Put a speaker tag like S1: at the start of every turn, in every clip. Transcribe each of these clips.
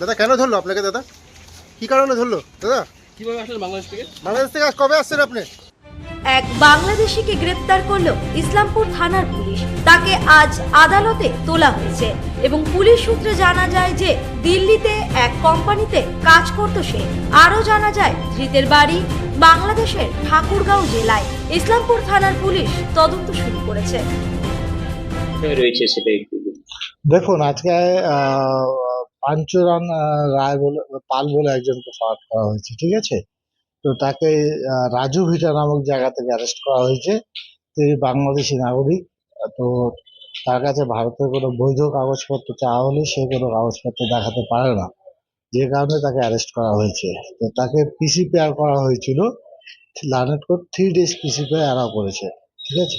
S1: দাদা কেন ধরলো আপনাকে দাদা? কি কারণে ধরলো দাদা?
S2: কীভাবে আসলেন বাংলাদেশ থেকে?
S1: বাংলাদেশ থেকে আজ কবে আসছেন আপনি?
S3: এক বাংলাদেশিকে গ্রেপ্তার করল ইসলামপুর থানার পুলিশ। তাকে আজ আদালতে তোলা হয়েছে এবং পুলিশ সূত্রে জানা যায় যে দিল্লিতে এক কোম্পানিতে কাজ করত সে। আরও জানা যায় ধৃতের বাড়ি বাংলাদেশের ঠাকুরগাঁও জেলায়। ইসলামপুর থানার পুলিশ তদন্ত শুরু করেছে।
S4: রয়েছে সেটা একটু। বলুন।
S5: দেখুন আজকে আহ, পাঞ্চুরান রায় বলে পাল বলে একজনকে ফারাট করা হয়েছে ঠিক আছে? তো তাকে রাজু ভিটা নামক জায়গা থেকে অ্যারেস্ট করা হয়েছে। তিনি বাংলাদেশি নাগরিক তো তার কাছে ভারতের কোনো বৈধ কাগজপত্র চাওয়া হলে সে কোনো কাগজপত্র দেখাতে পারে না। যে কারণে তাকে অ্যারেস্ট করা হয়েছে। তো তাকে পিসি পেয়ার করা হয়েছিল। Learned court three days PC prayer allow করেছে ঠিক আছে?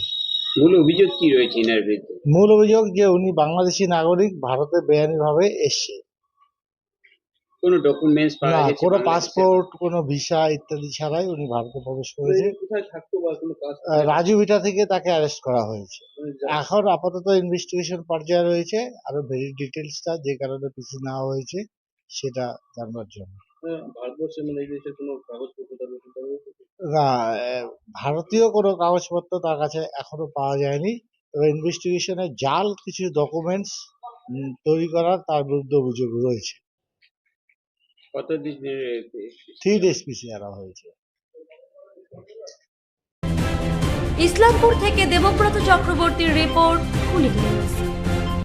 S4: মূল অভিযোগ কি রয়েছে বিরুদ্ধে?
S5: মূল অভিযোগ যে উনি বাংলাদেশি নাগরিক ভারতে বেআইনিভাবে এসছে।
S4: কোনো ডকুমেন্টস পাওয়া
S5: না
S4: গেছে
S5: কোনো পাসপোর্ট কোনো ভিসা ইত্যাদি ছাড়াই উনি ভারতে প্রবেশ করেছে রাজু ভিটা থেকে তাকে অ্যারেস্ট করা হয়েছে। এখন আপাতত ইনভেস্টিগেশন পর্যায়ে রয়েছে। আরও ভেরি ডিটেলসটা যে কারণে পিছু নেওয়া হয়েছে সেটা জানবার জন্য।
S2: ভারতবর্ষে মানে এই কোনো কাগজপত্র রয়েছে?
S5: না ভারতীয় কোনো কাগজপত্র তার কাছে এখনও পাওয়া যায়নি। তবে ইনভেস্টিগেশনে জাল কিছু ডকুমেন্টস তৈরি করার তার বিরুদ্ধে অভিযোগ রয়েছে।
S4: কত
S5: থ্রি ডেজ হয়েছে।
S3: ইসলামপুর থেকে দেবব্রত চক্রবর্তীর রিপোর্ট কুলিক নিউজ।